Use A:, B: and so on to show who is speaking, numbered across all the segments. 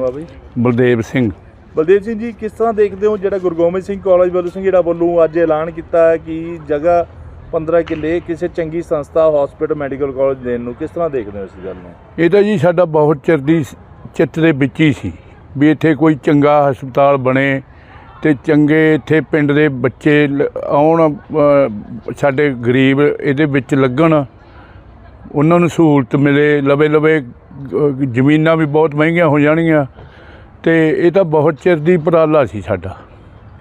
A: ਬਾਬਾ ਜੀ
B: ਬਲਦੇਵ ਸਿੰਘ।
A: ਬਲਦੇਵ ਸਿੰਘ ਜੀ ਕਿਸ ਤਰ੍ਹਾਂ ਦੇਖਦੇ ਹੋ ਜਿਹੜਾ ਗੁਰੂ ਗੋਬਿੰਦ ਸਿੰਘ ਕਾਲਜ ਵੱਲੋਂ ਸਿੰਘੇੜਾ ਵੱਲੋਂ ਅੱਜ ਐਲਾਨ ਕੀਤਾ ਹੈ ਕਿ ਜਗ੍ਹਾ 15 ਕਿੱਲੇ ਕਿਸੇ ਚੰਗੀ ਸੰਸਥਾ ਹਸਪੀਟਲ ਮੈਡੀਕਲ ਕਾਲਜ ਦੇਣ ਨੂੰ ਕਿਸ ਤਰ੍ਹਾਂ ਦੇਖਦੇ ਹੋ ਇਸ ਗੱਲ ਨੂੰ?
B: ਇਹ ਤਾਂ ਜੀ ਸਾਡਾ ਬਹੁਤ ਚਿਰ ਦੀ ਚਿੱਤ ਦੇ ਵਿੱਚ ਹੀ ਸੀ ਵੀ ਇੱਥੇ ਕੋਈ ਚੰਗਾ ਹਸਪਤਾਲ ਬਣੇ ਤੇ ਚੰਗੇ ਇੱਥੇ ਪਿੰਡ ਦੇ ਬੱਚੇ ਆਉਣ ਸਾਡੇ ਗਰੀਬ ਇਹਦੇ ਵਿੱਚ ਲੱਗਣ। ਉਹਨਾਂ ਨੂੰ ਸਹੂਲਤ ਮਿਲੇ ਲਵੇ ਲਵੇ ਜ਼ਮੀਨਾਂ ਵੀ ਬਹੁਤ ਮਹਿੰਗੀਆਂ ਹੋ ਜਾਣਗੀਆਂ। ਤੇ ਇਹ ਤਾਂ ਬਹੁਤ ਚਿਰ ਦੀ ਉਪਰਾਲਾ ਸੀ ਸਾਡਾ।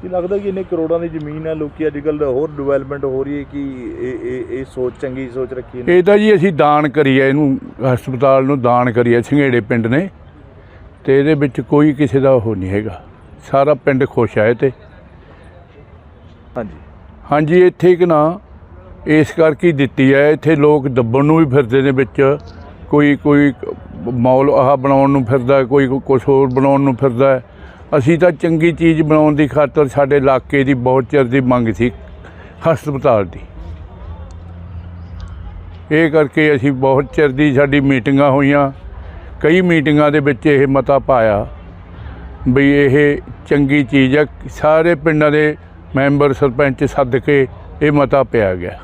A: ਕੀ ਲੱਗਦਾ ਕਿ ਇੰਨੇ ਕਰੋੜਾਂ ਦੀ ਜ਼ਮੀਨ ਹੈ ਲੋਕੀ ਅੱਜ ਕੱਲ੍ਹ ਹੋਰ ਡਿਵੈਲਪਮੈਂਟ ਹੋ ਰਹੀ ਹੈ ਕਿ ਇਹ ਇਹ ਸੋਚ ਚੰਗੀ ਸੋਚ ਰੱਖੀ ਹੈ
B: ਇਹ ਤਾਂ ਜੀ ਅਸੀਂ ਦਾਨ ਕਰੀਏ ਇਹਨੂੰ ਹਸਪਤਾਲ ਨੂੰ ਦਾਨ ਕਰੀਏ ਸੰਘੇੜੇ ਪਿੰਡ ਨੇ। ਤੇ ਇਹਦੇ ਵਿੱਚ ਕੋਈ ਕਿਸੇ ਦਾ ਉਹ ਨਹੀਂ ਹੈਗਾ। ਸਾਰਾ ਪਿੰਡ ਖੁਸ਼ ਹੈ ਤੇ।
A: ਹਾਂਜੀ।
B: ਹਾਂਜੀ ਇੱਥੇ ਕਿ ਨਾ ਇਸ ਕਰਕੇ ਦਿੱਤੀ ਹੈ। ਇੱਥੇ ਲੋਕ ਦੱਬਣ ਨੂੰ ਵੀ ਫਿਰਦੇ ਨੇ ਵਿੱਚ। ਕੋਈ ਕੋਈ ਮੌਲ ਆਹ ਬਣਾਉਣ ਨੂੰ ਫਿਰਦਾ ਕੋਈ ਕੁਝ ਹੋਰ ਬਣਾਉਣ ਨੂੰ ਫਿਰਦਾ ਅਸੀਂ ਤਾਂ ਚੰਗੀ ਚੀਜ਼ ਬਣਾਉਣ ਦੀ ਖਾਤਰ ਸਾਡੇ ਇਲਾਕੇ ਦੀ ਬਹੁਤ ਚਿਰ ਦੀ ਮੰਗ ਸੀ, ਹਸਪਤਾਲ ਦੀ। ਇਹ ਕਰਕੇ ਅਸੀਂ ਬਹੁਤ ਚਿਰ ਦੀ ਸਾਡੀ ਮੀਟਿੰਗਾਂ ਹੋਈਆਂ। ਕਈ ਮੀਟਿੰਗਾਂ ਦੇ ਵਿੱਚ ਇਹ ਮਤਾ ਪਾਇਆ ਵੀ ਇਹ ਚੰਗੀ ਚੀਜ਼ ਹੈ। ਸਾਰੇ ਪਿੰਡਾਂ ਦੇ ਮੈਂਬਰ, ਸਰਪੰਚ ਸੱਦ ਕੇ ਇਹ ਮਤਾ ਪਿਆ ਗਿਆ।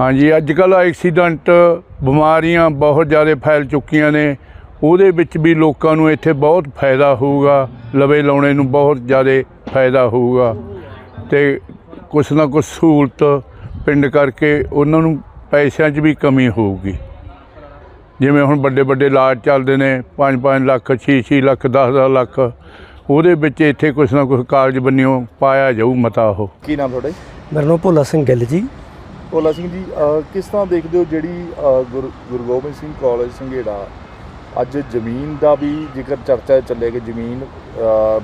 B: ਹਾਂਜੀ ਅੱਜ ਕੱਲ੍ਹ ਐਕਸੀਡੈਂਟ ਬਿਮਾਰੀਆਂ ਬਹੁਤ ਜ਼ਿਆਦਾ ਫੈਲ ਚੁੱਕੀਆਂ ਨੇ। ਉਹਦੇ ਵਿੱਚ ਵੀ ਲੋਕਾਂ ਨੂੰ ਇੱਥੇ ਬਹੁਤ ਫਾਇਦਾ ਹੋਊਗਾ ਲਵੇ ਲਾਉਣੇ ਨੂੰ ਬਹੁਤ ਜ਼ਿਆਦਾ ਫਾਇਦਾ ਹੋਊਗਾ। ਤੇ ਕੁਛ ਨਾ ਕੁਛ ਸਹੂਲਤ ਪਿੰਡ ਕਰਕੇ ਉਹਨਾਂ ਨੂੰ ਪੈਸਿਆਂ 'ਚ ਵੀ ਕਮੀ ਹੋਊਗੀ। ਜਿਵੇਂ ਹੁਣ ਵੱਡੇ ਵੱਡੇ ਇਲਾਜ ਚੱਲਦੇ ਨੇ 5-5 ਲੱਖ 6-6 ਲੱਖ 10-10 ਲੱਖ ਉਹਦੇ ਵਿੱਚ ਇੱਥੇ ਕੁਛ ਨਾ ਕੁਛ ਕਾਲਜ ਬੰਨਿਓ ਪਾਇਆ ਜਾਊ ਮਤਾ ਉਹ।
A: ਕੀ ਨਾਮ ਤੁਹਾਡਾ ਜੀ?
C: ਮੇਰਾ ਨਾਮ ਭੋਲਾ ਸਿੰਘ ਗਿੱਲ ਜੀ।
A: ਭੋਲਾ ਸਿੰਘ ਜੀ ਕਿਸ ਤਰ੍ਹਾਂ ਦੇਖਦੇ ਹੋ ਜਿਹੜੀ ਗੁਰੂ ਗੋਬਿੰਦ ਸਿੰਘ ਕਾਲਜ ਸੰਘੇੜਾ ਅੱਜ ਜ਼ਮੀਨ ਦਾ ਵੀ ਜ਼ਿਕਰ ਚਰਚਾ ਚੱਲਿਆ ਕਿ ਜ਼ਮੀਨ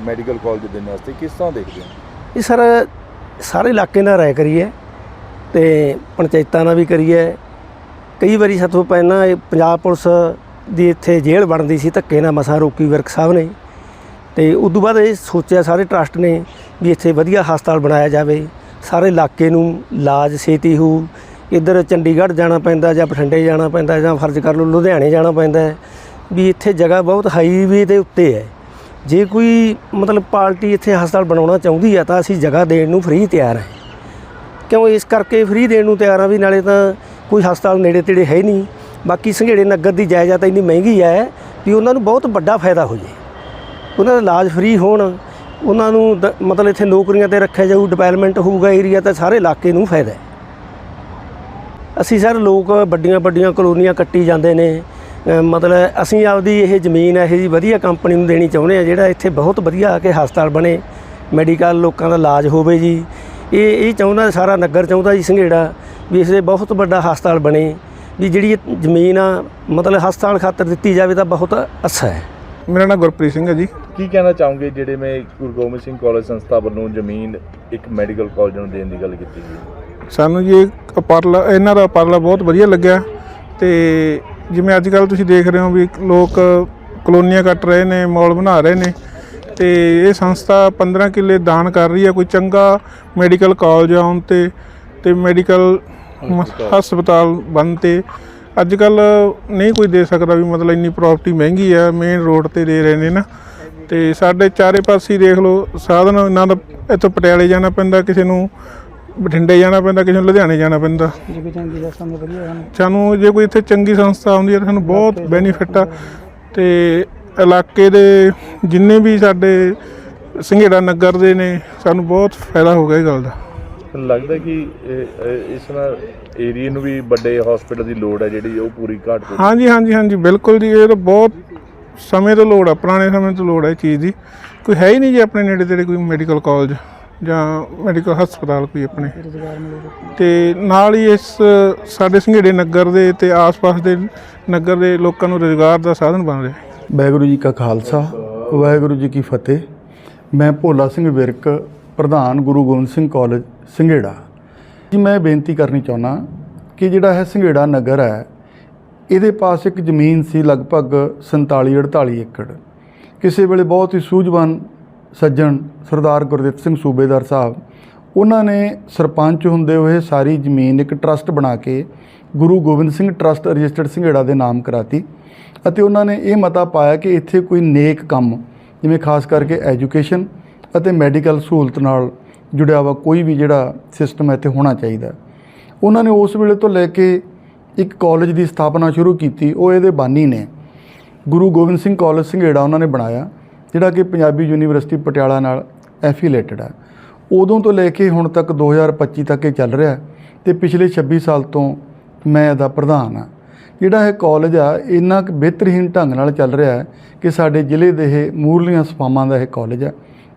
A: ਮੈਡੀਕਲ ਕਾਲਜ ਦੇਣ ਵਾਸਤੇ ਕਿਸ ਤਰ੍ਹਾਂ ਦੇਖਦੇ ਹੋ?
C: ਇਹ ਸਰ ਸਾਰੇ ਇਲਾਕੇ ਨਾਲ ਰਾਏ ਕਰੀਏ ਤੇ ਪੰਚਾਇਤਾਂ ਨਾਲ ਵੀ ਕਰੀਏ। ਕਈ ਵਾਰੀ ਸਾਥੋਂ ਪਹਿਲਾਂ ਇਹ ਪੰਜਾਬ ਪੁਲਿਸ ਦੀ ਇੱਥੇ ਜੇਲ੍ਹ ਬਣਦੀ ਸੀ, ਧੱਕੇ ਨਾਲ ਮਸਾ ਰੋਕੀ ਵਰਕ ਸਾਹਿਬ ਨੇ। ਤੇ ਤੋਂ ਬਾਅਦ ਇਹ ਸੋਚਿਆ ਸਾਰੇ ਟਰਸਟ ਨੇ ਵੀ ਇੱਥੇ ਵਧੀਆ ਹਸਪਤਾਲ ਬਣਾਇਆ ਜਾਵੇ। ਸਾਰੇ ਇਲਾਕੇ ਨੂੰ ਇਲਾਜ ਛੇਤੀ ਹੋ। ਇੱਧਰ ਚੰਡੀਗੜ੍ਹ ਜਾਣਾ ਪੈਂਦਾ ਜਾਂ ਬਠਿੰਡੇ ਜਾਣਾ ਪੈਂਦਾ ਜਾਂ ਫਰਜ਼ ਕਰ ਲਓ ਲੁਧਿਆਣੇ ਜਾਣਾ ਪੈਂਦਾ ਵੀ ਇੱਥੇ ਜਗ੍ਹਾ ਬਹੁਤ ਹਾਈਵੇ ਦੇ ਉੱਤੇ ਹੈ। ਜੇ ਕੋਈ ਮਤਲਬ ਪਾਰਟੀ ਇੱਥੇ ਹਸਪਤਾਲ ਬਣਾਉਣਾ ਚਾਹੁੰਦੀ ਹੈ ਤਾਂ ਅਸੀਂ ਜਗ੍ਹਾ ਦੇਣ ਨੂੰ ਫ੍ਰੀ ਤਿਆਰ ਹਾਂ। ਕਿਉਂ ਇਸ ਕਰਕੇ ਫ੍ਰੀ ਦੇਣ ਨੂੰ ਤਿਆਰ ਹਾਂ ਵੀ ਨਾਲੇ ਤਾਂ ਕੋਈ ਹਸਪਤਾਲ ਨੇੜੇ ਤੇੜੇ ਹੈ ਨਹੀਂ। ਬਾਕੀ ਸੰਘੇੜੇ ਨਗਰ ਦੀ ਜਾਇਦਾਦ ਇੰਨੀ ਮਹਿੰਗੀ ਹੈ ਵੀ ਉਹਨਾਂ ਨੂੰ ਬਹੁਤ ਵੱਡਾ ਫਾਇਦਾ ਹੋ ਜੇ ਉਹਨਾਂ ਦਾ ਇਲਾਜ ਫ੍ਰੀ ਹੋਣ ਉਹਨਾਂ ਨੂੰ ਦ- ਮਤਲਬ ਇੱਥੇ ਨੌਕਰੀਆਂ ਤੇ ਰੱਖਿਆ ਜਾਊ ਡਿਵੈਲਪਮੈਂਟ ਹੋਊਗਾ ਏਰੀਆ ਤਾਂ ਸਾਰੇ ਇਲਾਕੇ ਨੂੰ ਫਾਇਦਾ ਹੈ। ਅਸੀਂ ਸਰ ਲੋਕ ਵੱਡੀਆਂ ਵੱਡੀਆਂ ਕਲੋਨੀਆਂ ਕੱਟੀ ਜਾਂਦੇ ਨੇ। ਅ, ਮਤਲਬ ਅਸੀਂ ਆਪਦੀ ਇਹ ਜ਼ਮੀਨ ਇਹੋ ਜੀ ਵਧੀਆ ਕੰਪਨੀ ਨੂੰ ਦੇਣੀ ਚਾਹੁੰਦੇ ਆ ਜਿਹੜਾ ਇੱਥੇ ਬਹੁਤ ਵਧੀਆ ਆ ਕੇ ਹਸਪਤਾਲ ਬਣੇ ਮੈਡੀਕਲ ਲੋਕਾਂ ਦਾ ਇਲਾਜ ਹੋਵੇ ਜੀ। ਇਹ ਇਹ ਚਾਹੁੰਦਾ ਸਾਰਾ ਨਗਰ ਚਾਹੁੰਦਾ ਜੀ ਸੰਘੇੜਾ ਵੀ ਇਸੇ ਬਹੁਤ ਵੱਡਾ ਹਸਪਤਾਲ ਬਣੇ ਵੀ ਜਿਹੜੀ ਇਹ ਜ਼ਮੀਨ ਆ ਮਤਲਬ ਹਸਪਤਾਲ ਖਾਤਰ ਦਿੱਤੀ ਜਾਵੇ ਤਾਂ ਬਹੁਤ ਅੱਛਾ ਹੈ।
D: ਮੇਰਾ ਨਾਮ ਗੁਰਪ੍ਰੀਤ ਸਿੰਘ ਹੈ ਜੀ।
A: ਕੀ ਕਹਿਣਾ ਚਾਹੋਗੇ ਜਿਹੜੇ ਮੈਂ ਗੁਰੂ ਗੋਬਿੰਦ ਸਿੰਘ ਕਾਲਜ ਸੰਸਥਾ ਵੱਲੋਂ ਜ਼ਮੀਨ ਇੱਕ ਮੈਡੀਕਲ ਕਾਲਜ ਨੂੰ ਦੇਣ ਦੀ ਗੱਲ ਕੀਤੀ ਗਈ
D: ਸਾਨੂੰ ਜੀ ਇਹ ਉਪਰਲਾ ਇਹਨਾਂ ਦਾ ਉਪਰਲਾ ਬਹੁਤ ਵਧੀਆ ਲੱਗਿਆ ਤੇ ਜਿਵੇਂ ਅੱਜ ਕੱਲ ਤੁਸੀਂ ਦੇਖ ਰਹੇ ਹੋ ਵੀ ਲੋਕ ਕਲੋਨੀਆਂ ਕੱਟ ਰਹੇ ਨੇ ਮਾਲ ਬਣਾ ਰਹੇ ਨੇ ਤੇ ਇਹ ਸੰਸਥਾ 15 ਕਿੱਲੇ ਦਾਨ ਕਰ ਰਹੀ ਹੈ ਕੋਈ ਚੰਗਾ ਮੈਡੀਕਲ ਕਾਲਜ ਆਉਣ ਤੇ ਤੇ ਮੈਡੀਕਲ ਹਸਪਤਾਲ ਬਣ ਤੇ ਅੱਜ ਕੱਲ ਨਹੀਂ ਕੋਈ ਦੇ ਸਕਦਾ ਵੀ ਮਤਲਬ ਇੰਨੀ ਪ੍ਰਾਪਰਟੀ ਮਹਿੰਗੀ ਆ ਮੇਨ ਰੋਡ ਤੇ ਦੇ ਰਹੇ ਨੇ ਨਾ। ਤੇ ਸਾਡੇ ਚਾਰੇ ਪਾਸੇ ਦੇਖ ਲਓ ਸਾਧਨ ਇਹਨਾਂ ਦਾ ਇੱਥੋਂ ਪਟਿਆਲੇ ਜਾਣਾ ਪੈਂਦਾ ਕਿਸੇ ਨੂੰ ਬਠਿੰਡੇ ਜਾਣਾ ਪੈਂਦਾ ਕਿਸੇ ਨੂੰ ਲੁਧਿਆਣੇ ਜਾਣਾ ਪੈਂਦਾ। ਸਾਨੂੰ ਜੇ ਕੋਈ ਇੱਥੇ ਚੰਗੀ ਸੰਸਥਾ ਆਉਂਦੀ ਹੈ ਤਾਂ ਸਾਨੂੰ ਬਹੁਤ ਬੈਨੀਫਿਟ ਆ। ਤੇ ਇਲਾਕੇ ਦੇ ਜਿੰਨੇ ਵੀ ਸਾਡੇ ਸੰਘੇੜਾ ਨਗਰ ਦੇ ਨੇ ਸਾਨੂੰ ਬਹੁਤ ਫਾਇਦਾ ਹੋ ਗਿਆ ਇਹ ਗੱਲ ਦਾ।
A: ਤੁਹਾਨੂੰ ਲੱਗਦਾ ਕਿ ਇਹ- ਇਹ- ਇਸ ਨਾਲ ਏਰੀਆ ਨੂੰ ਵੀ ਵੱਡੇ ਹਸਪੀਟਲ ਦੀ ਲੋੜ ਹੈ ਜਿਹੜੀ ਉਹ ਪੂਰੀ ਘਾਟ ਹੋ
D: ਹਾਂਜੀ ਹਾਂਜੀ ਹਾਂਜੀ ਬਿਲਕੁਲ ਜੀ ਇਹ ਤਾਂ ਬਹੁਤ ਸਮੇਂ ਤੋਂ ਲੋੜ ਆ ਪੁਰਾਣੇ ਸਮੇਂ ਤੋਂ ਲੋੜ ਹੈ ਇਹ ਚੀਜ਼ ਦੀ। ਕੋਈ ਹੈ ਹੀ ਨਹੀਂ ਜੀ ਆਪਣੇ ਨੇੜੇ ਤੇੜੇ ਕੋਈ ਮੈਡੀਕਲ ਕਾਲਜ ਜਾਂ ਮੈਡੀਕਲ ਹਸਪਤਾਲ ਕੋਈ ਆਪਣੇ। ਤੇ ਨਾਲ ਹੀ ਇਸ ਸਾਡੇ ਸੰਘੇੜੇ ਨਗਰ ਦੇ ਤੇ ਆਸ-ਪਾਸ ਦੇ ਨਗਰ ਦੇ ਲੋਕਾਂ ਨੂੰ ਰੋਜ਼ਗਾਰ ਦਾ ਸਾਧਨ ਬਣ ਰਿਹਾ ਹੈ।
E: ਵਾਹਿਗੁਰੂ ਜੀ ਕਾ ਖਾਲਸਾ ਵਾਹਿਗੁਰੂ ਜੀ ਕੀ ਫਤਿਹ। ਮੈਂ ਭੋਲਾ ਸਿੰਘ ਵਿਰਕ ਪ੍ਰਧਾਨ ਗੁਰੂ ਗੋਬਿੰਦ ਸਿੰਘ ਕਾਲਜ ਸੰਘੇੜਾ। ਜੀ, ਮੈਂ ਬੇਨਤੀ ਕਰਨੀ ਚਾਹੁੰਦਾ ਕਿ ਜਿਹੜਾ ਹੈ ਸੰਘੇੜਾ ਨਗਰ ਹੈ, ਇਹਦੇ ਪਾਸ ਇੱਕ ਜ਼ਮੀਨ ਸੀ ਲਗਭਗ 47 48 ਏਕੜ। ਕਿਸੇ ਵੇਲੇ ਬਹੁਤ ਹੀ ਸੂਝਵਾਨ ਸੱਜਣ ਸਰਦਾਰ ਗੁਰਦਿੱਤ ਸਿੰਘ ਸੂਬੇਦਾਰ ਸਾਹਿਬ, ਉਹਨਾਂ ਨੇ ਸਰਪੰਚ ਹੁੰਦੇ ਹੋਏ ਸਾਰੀ ਜ਼ਮੀਨ ਇੱਕ ਟਰਸਟ ਬਣਾ ਕੇ ਗੁਰੂ ਗੋਬਿੰਦ ਸਿੰਘ ਟਰਸਟ ਰਜਿਸਟਰਡ ਸਿੰਘੇੜਾ ਦੇ ਨਾਮ ਕਰਾਤੀ ਅਤੇ ਉਹਨਾਂ ਨੇ ਇਹ ਮਤਾ ਪਾਇਆ ਕਿ ਇੱਥੇ ਕੋਈ ਨੇਕ ਕੰਮ, ਜਿਵੇਂ ਖਾਸ ਕਰਕੇ ਐਜੂਕੇਸ਼ਨ ਅਤੇ ਮੈਡੀਕਲ ਸਹੂਲਤ ਨਾਲ ਜੁੜਿਆ ਵਾ, ਕੋਈ ਵੀ ਜਿਹੜਾ ਸਿਸਟਮ ਇੱਥੇ ਹੋਣਾ ਚਾਹੀਦਾ। ਉਹਨਾਂ ਨੇ ਉਸ ਵੇਲੇ ਤੋਂ ਲੈ ਕੇ ਇੱਕ ਕਾਲਜ ਦੀ ਸਥਾਪਨਾ ਸ਼ੁਰੂ ਕੀਤੀ, ਉਹ ਇਹਦੇ ਬਾਨੀ ਨੇ। ਗੁਰੂ ਗੋਬਿੰਦ ਸਿੰਘ ਕਾਲਜ ਸੰਘੇੜਾ ਉਹਨਾਂ ਨੇ ਬਣਾਇਆ, ਜਿਹੜਾ ਕਿ ਪੰਜਾਬੀ ਯੂਨੀਵਰਸਿਟੀ ਪਟਿਆਲਾ ਨਾਲ ਐਫੀਲੇਟਡ ਆ। ਉਦੋਂ ਤੋਂ ਲੈ ਕੇ ਹੁਣ ਤੱਕ 2025 ਤੱਕ ਇਹ ਚੱਲ ਰਿਹਾ ਹੈ ਤੇ ਪਿਛਲੇ 26 ਸਾਲ ਤੋਂ ਮੈਂ ਇਹਦਾ ਪ੍ਰਧਾਨ ਹਾਂ ਜਿਹੜਾ ਇਹ ਕਾਲਜ ਆ, ਇੰਨਾ ਕੁ ਬਿਹਤਰੀਨ ਢੰਗ ਨਾਲ ਚੱਲ ਰਿਹਾ ਹੈ ਕਿ ਸਾਡੇ ਜ਼ਿਲ੍ਹੇ ਦੇ ਇਹ ਮੂਰਲੀਆਂ ਸਫਾਵਾਂ ਦਾ ਇਹ ਕਾਲਜ ਹੈ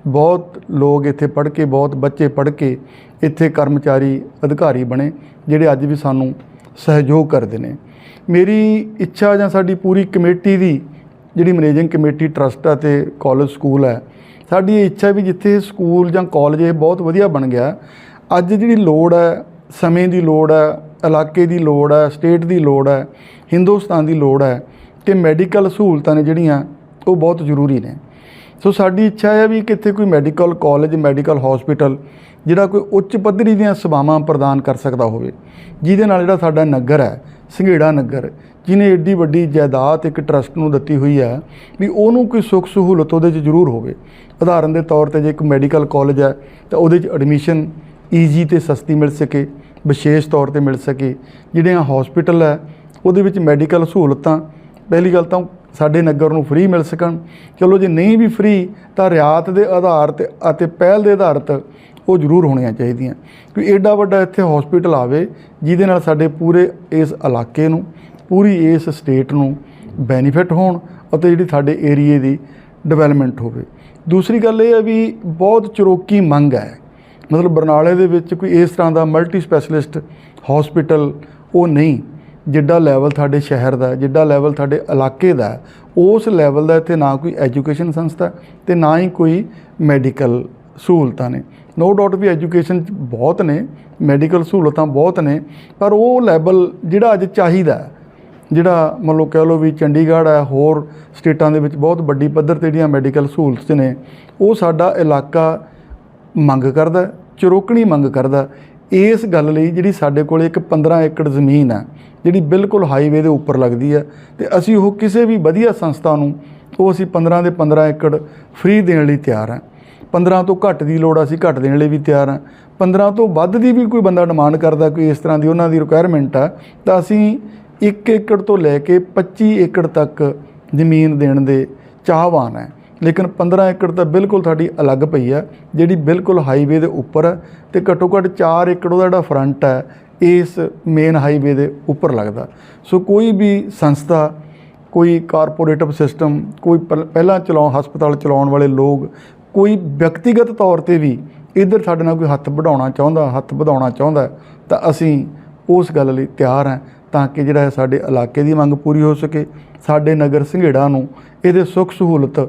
E: ਬਹੁਤ ਲੋਕ ਇੱਥੇ ਪੜ੍ਹ ਕੇ, ਬਹੁਤ ਬੱਚੇ ਪੜ੍ਹ ਕੇ ਇੱਥੇ ਕਰਮਚਾਰੀ ਅਧਿਕਾਰੀ ਬਣੇ, ਜਿਹੜੇ ਅੱਜ ਵੀ ਸਾਨੂੰ ਸਹਿਯੋਗ ਕਰਦੇ ਨੇ। ਮੇਰੀ ਇੱਛਾ ਜਾਂ ਸਾਡੀ ਪੂਰੀ ਕਮੇਟੀ ਦੀ, ਜਿਹੜੀ ਮੈਨੇਜਿੰਗ ਕਮੇਟੀ ਟਰਸਟ ਆ ਤੇ ਕਾਲਜ ਸਕੂਲ ਹੈ, ਸਾਡੀ ਇਹ ਇੱਛਾ ਵੀ ਜਿੱਥੇ ਸਕੂਲ ਜਾਂ ਕਾਲਜ ਇਹ ਬਹੁਤ ਵਧੀਆ ਬਣ ਗਿਆ। ਅੱਜ ਜਿਹੜੀ ਲੋੜ ਹੈ, ਸਮੇਂ ਦੀ ਲੋੜ ਹੈ, ਇਲਾਕੇ ਦੀ ਲੋੜ ਹੈ, ਸਟੇਟ ਦੀ ਲੋੜ ਹੈ, ਹਿੰਦੁਸਤਾਨ ਦੀ ਲੋੜ ਹੈ ਕਿ ਮੈਡੀਕਲ ਸਹੂਲਤਾਂ ਨੇ ਜਿਹੜੀਆਂ, ਉਹ ਬਹੁਤ ਜ਼ਰੂਰੀ ਨੇ। ਸੋ ਸਾਡੀ ਇੱਛਾ ਹੈ ਵੀ ਕਿਤੇ ਕੋਈ ਮੈਡੀਕਲ ਕਾਲਜ, ਮੈਡੀਕਲ ਹਸਪੀਟਲ, ਜਿਹੜਾ ਕੋਈ ਉੱਚ ਪੱਧਰੀ ਦੀਆਂ ਸੇਵਾਵਾਂ ਪ੍ਰਦਾਨ ਕਰ ਸਕਦਾ ਹੋਵੇ, ਜਿਹਦੇ ਨਾਲ ਜਿਹੜਾ ਸਾਡਾ ਨਗਰ ਹੈ, ਸੰਘੇੜਾ ਨਗਰ, ਜਿਹਨੇ ਏਡੀ ਵੱਡੀ ਜਾਇਦਾਦ ਇੱਕ ਟਰਸਟ ਨੂੰ ਦਿੱਤੀ ਹੋਈ ਹੈ, ਵੀ ਉਹਨੂੰ ਕੋਈ ਸੁੱਖ ਸਹੂਲਤ ਉਹਦੇ 'ਚ ਜ਼ਰੂਰ ਹੋਵੇ। ਉਦਾਹਰਨ ਦੇ ਤੌਰ ਤੇ ਜੇ ਇੱਕ ਮੈਡੀਕਲ ਕਾਲਜ ਹੈ, ਤਾਂ ਉਹਦੇ 'ਚ ਐਡਮਿਸ਼ਨ ਈਜ਼ੀ ਤੇ ਸਸਤੀ ਮਿਲ ਸਕੇ, ਵਿਸ਼ੇਸ਼ ਤੌਰ ਤੇ ਮਿਲ ਸਕੇ। ਜਿਹੜੀਆਂ ਹਸਪੀਟਲ ਹੈ, ਉਹਦੇ ਵਿੱਚ ਮੈਡੀਕਲ ਸਹੂਲਤਾਂ, ਪਹਿਲੀ ਗੱਲ ਤਾਂ ਸਾਡੇ ਨਗਰ ਨੂੰ ਫ੍ਰੀ ਮਿਲ ਸਕਣ। ਚਲੋ ਜੇ ਨਹੀਂ ਵੀ ਫ੍ਰੀ ਤਾਂ ਰਿਆਤ ਦੇ ਆਧਾਰ ਤੇ ਅਤੇ ਪਹਿਲ ਦੇ ਆਧਾਰ ਤੇ ਉਹ ਜ਼ਰੂਰ ਹੋਣੀਆਂ ਚਾਹੀਦੀਆਂ। ਕਿ ਐਡਾ ਵੱਡਾ ਇੱਥੇ ਹਸਪੀਟਲ ਆਵੇ, ਜਿਹਦੇ ਨਾਲ ਸਾਡੇ ਪੂਰੇ ਇਸ ਇਲਾਕੇ ਨੂੰ, ਪੂਰੀ ਇਸ ਸਟੇਟ ਨੂੰ ਬੈਨੀਫਿਟ ਹੋਣ ਅਤੇ ਜਿਹੜੀ ਸਾਡੇ ਏਰੀਏ ਦੀ ਡਿਵੈਲਪਮੈਂਟ ਹੋਵੇ। ਦੂਸਰੀ ਗੱਲ ਇਹ ਹੈ ਵੀ ਬਹੁਤ ਚੁਰੋਕੀ ਮੰਗ ਹੈ। ਮਤਲਬ ਬਰਨਾਲੇ ਦੇ ਵਿੱਚ ਕੋਈ ਇਸ ਤਰ੍ਹਾਂ ਦਾ ਮਲਟੀ ਸਪੈਸ਼ਲਿਸਟ ਹਸਪੀਟਲ ਉਹ ਨਹੀਂ। ਜਿੱਡਾ ਲੈਵਲ ਤੁਹਾਡੇ ਸ਼ਹਿਰ ਦਾ ਜਿੱਡਾ ਲੈਵਲ ਤੁਹਾਡੇ ਇਲਾਕੇ ਦਾ ਉਸ ਲੈਵਲ ਦਾ ਇੱਥੇ ਨਾ ਕੋਈ ਐਜੂਕੇਸ਼ਨ ਸੰਸਥਾ ਤੇ ਨਾ ਹੀ ਕੋਈ ਮੈਡੀਕਲ ਸਹੂਲਤਾਂ ਨੇ। ਨੋ ਡਾਊਟ ਵੀ ਐਜੂਕੇਸ਼ਨ 'ਚ ਬਹੁਤ ਨੇ ਮੈਡੀਕਲ ਸਹੂਲਤਾਂ ਬਹੁਤ ਨੇ ਪਰ ਉਹ ਲੈਵਲ ਜਿਹੜਾ ਅੱਜ ਚਾਹੀਦਾ ਜਿਹੜਾ ਮੰਨ ਲਓ ਕਹਿ ਲਓ ਵੀ ਚੰਡੀਗੜ੍ਹ ਹੈ ਹੋਰ ਸਟੇਟਾਂ ਦੇ ਵਿੱਚ ਬਹੁਤ ਵੱਡੀ ਪੱਧਰ ਤੇ ਜਿਹੜੀਆਂ ਮੈਡੀਕਲ ਸਹੂਲਤ ਨੇ ਉਹ ਸਾਡਾ ਇਲਾਕਾ ਮੰਗ ਕਰਦਾ ਹੈ, ਚੁਰੋਕਣੀ ਮੰਗ ਕਰਦਾ ਇਸ ਗੱਲ ਲਈ ਜਿਹੜੀ ਸਾਡੇ ਕੋਲ ਇੱਕ 15 ਏਕੜ ਜ਼ਮੀਨ ਹੈ, ਜਿਹੜੀ ਬਿਲਕੁਲ ਹਾਈਵੇ ਦੇ ਉੱਪਰ ਲੱਗਦੀ ਹੈ ਤੇ ਅਸੀਂ ਉਹ ਕਿਸੇ ਵੀ ਵਧੀਆ ਸੰਸਥਾ ਨੂੰ ਉਹ ਅਸੀਂ 15 ਦੇ 15 ਏਕੜ ਫ੍ਰੀ ਦੇਣ ਲਈ ਤਿਆਰ ਹਾਂ। 15 ਤੋਂ ਘੱਟ ਦੀ ਲੋੜ ਅਸੀਂ ਘੱਟ ਦੇਣ ਲਈ ਵੀ ਤਿਆਰ ਹਾਂ। 15 ਤੋਂ ਵੱਧ ਦੀ ਵੀ ਕੋਈ ਬੰਦਾ ਡਿਮਾਂਡ ਕਰਦਾ, ਕੋਈ ਇਸ ਤਰ੍ਹਾਂ ਦੀ ਉਹਨਾਂ ਦੀ ਰਿਕੁਆਇਰਮੈਂਟ ਆ, ਤਾਂ ਅਸੀਂ 1 ਏਕੜ ਤੋਂ ਲੈ ਕੇ 25 ਏਕੜ ਤੱਕ ਜ਼ਮੀਨ ਦੇਣ ਦੇ ਚਾਹਵਾਨ ਹੈ। ਲੇਕਿਨ 15 ਏਕੜ ਤਾਂ ਬਿਲਕੁਲ ਤੁਹਾਡੀ ਅਲੱਗ ਪਈ ਹੈ, ਜਿਹੜੀ ਬਿਲਕੁਲ ਹਾਈਵੇ ਦੇ ਉੱਪਰ ਹੈ ਤੇ ਘੱਟੋ ਘੱਟ 4 ਏਕੜ ਉਹਦਾ ਜਿਹੜਾ ਫਰੰਟ ਹੈ, ਇਸ ਮੇਨ ਹਾਈਵੇ ਦੇ ਉੱਪਰ ਲੱਗਦਾ। ਸੋ ਕੋਈ ਵੀ ਸੰਸਥਾ, ਕੋਈ ਕਾਰਪੋਰੇਟਿਵ ਸਿਸਟਮ ਕੋਈ ਪਹਿਲਾਂ ਚਲਾਉ ਹਸਪਤਾਲ ਚਲਾਉਣ ਵਾਲੇ ਲੋਕ, ਕੋਈ ਵਿਅਕਤੀਗਤ ਤੌਰ ਤੇ ਵੀ ਇੱਧਰ ਸਾਡੇ ਨਾਲ ਕੋਈ ਹੱਥ ਵਧਾਉਣਾ ਚਾਹੁੰਦਾ, ਹੱਥ ਵਧਾਉਣਾ ਚਾਹੁੰਦਾ ਤਾਂ ਅਸੀਂ ਉਸ ਗੱਲ ਲਈ ਤਿਆਰ ਹਾਂ ਤਾਂ ਕਿ ਜਿਹੜਾ ਹੈ ਸਾਡੇ ਇਲਾਕੇ ਦੀ ਮੰਗ ਪੂਰੀ ਹੋ ਸਕੇ, ਸਾਡੇ ਨਗਰ ਸੰਘੇੜਾ ਨੂੰ ਇਹਦੇ ਸੁੱਖ ਸਹੂਲਤ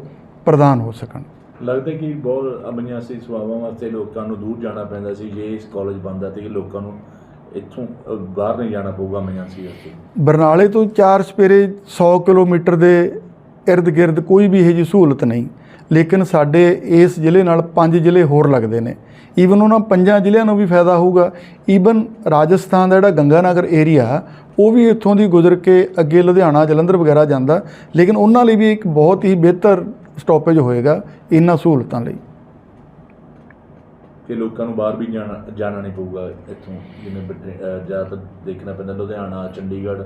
E: ਪ੍ਰਦਾਨ ਹੋ ਸਕਣ।
A: ਲੱਗਦਾ ਕਿ ਬਹੁਤ ਅਮਨੀਆਂ ਸੀ ਸਵਾਵਾਂ ਵਾਸਤੇ ਲੋਕਾਂ ਨੂੰ ਦੂਰ ਜਾਣਾ ਪੈਂਦਾ ਸੀ ਜੇ ਇਸ ਕਾਲਜ ਬੰਦਾ ਤੇ ਲੋਕਾਂ ਨੂੰ ਇੱਥੋਂ ਬਾਹਰ ਨਹੀਂ ਜਾਣਾ ਪਊਗਾ ਅਮਨੀਆਂ ਸੀ ਵਾਸਤੇ
E: ਬਰਨਾਲੇ ਤੋਂ ਚਾਰ ਸਪੇਰੇ 100 ਕਿਲੋਮੀਟਰ ਦੇ ਇਰਦ ਗਿਰਦ ਕੋਈ ਵੀ ਇਹੋ ਜਿਹੀ ਸਹੂਲਤ ਨਹੀਂ ਲੇਕਿਨ ਸਾਡੇ ਇਸ ਜ਼ਿਲ੍ਹੇ ਨਾਲ ਪੰਜ ਜ਼ਿਲ੍ਹੇ ਹੋਰ ਲੱਗਦੇ ਨੇ। ਈਵਨ ਉਹਨਾਂ ਪੰਜਾਂ ਜ਼ਿਲ੍ਹਿਆਂ ਨੂੰ ਵੀ ਫਾਇਦਾ ਹੋਊਗਾ। ਈਵਨ ਰਾਜਸਥਾਨ ਦਾ ਜਿਹੜਾ ਗੰਗਾਨਗਰ ਏਰੀਆ ਉਹ ਵੀ ਇੱਥੋਂ ਦੀ ਗੁਜ਼ਰ ਕੇ ਅੱਗੇ ਲੁਧਿਆਣਾ ਜਲੰਧਰ ਵਗੈਰਾ ਜਾਂਦਾ। ਲੇਕਿਨ ਉਹਨਾਂ ਲਈ ਵੀ ਇੱਕ ਬਹੁਤ ਹੀ ਬਿਹਤਰ ਸਟਾਪੇਜ ਹੋਏਗਾ ਇਹਨਾਂ ਸਹੂਲਤਾਂ ਲਈ।
A: ਕਿ ਲੋਕਾਂ ਨੂੰ ਬਾਹਰ ਵੀ ਜਾਣਾ ਜਾਣਾ ਨਹੀਂ ਪਊਗਾ ਇੱਥੋਂ ਜਿਵੇਂ ਜ਼ਿਆਦਾਤਰ ਦੇਖਣਾ ਪੈਂਦਾ ਲੁਧਿਆਣਾ ਚੰਡੀਗੜ੍ਹ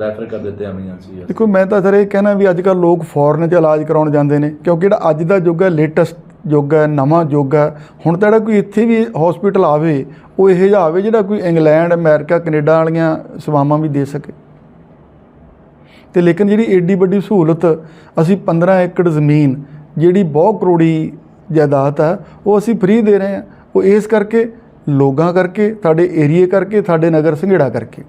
A: ਰੈਫਰ ਕਰ ਦਿੱਤੇ ਅਮਨੀਆਂ ਸੀ
E: ਦੇਖੋ ਮੈਂ ਤਾਂ ਸਰ ਇਹ ਕਹਿਣਾ ਵੀ ਅੱਜ ਕੱਲ੍ਹ ਲੋਕ ਫੋਰਨ 'ਚ ਇਲਾਜ ਕਰਾਉਣ ਜਾਂਦੇ ਨੇ ਕਿਉਂਕਿ ਜਿਹੜਾ ਅੱਜ ਦਾ ਯੁੱਗ ਹੈ ਲੇਟੈਸਟ ਯੁੱਗ ਹੈ ਨਵਾਂ ਯੁੱਗ ਹੈ ਹੁਣ ਤਾਂ ਜਿਹੜਾ ਕੋਈ ਇੱਥੇ ਵੀ ਹਸਪੀਟਲ ਆਵੇ ਉਹ ਇਹੋ ਜਿਹਾ ਆਵੇ ਜਿਹੜਾ ਕੋਈ ਇੰਗਲੈਂਡ ਅਮਰੀਕਾ ਕੈਨੇਡਾ ਵਾਲੀਆਂ ਸੇਵਾਵਾਂ ਵੀ ਦੇ ਸਕੇ। ਤੇ ਲੇਕਿਨ ਜਿਹੜੀ ਏਡੀ ਵੱਡੀ ਸਹੂਲਤ ਅਸੀਂ 15 ਏਕੜ ਜ਼ਮੀਨ ਜਿਹੜੀ ਬਹੁਤ ਕਰੋੜੀ ਜਾਇਦਾਦ ਹੈ ਉਹ ਅਸੀਂ ਫ੍ਰੀ ਦੇ ਰਹੇ ਹਾਂ। ਉਹ ਇਸ ਕਰਕੇ, ਲੋਕਾਂ ਕਰਕੇ ਸਾਡੇ ਏਰੀਏ ਕਰਕੇ ਸਾਡੇ ਨਗਰ ਸੰਘੇੜਾ ਕਰਕੇ।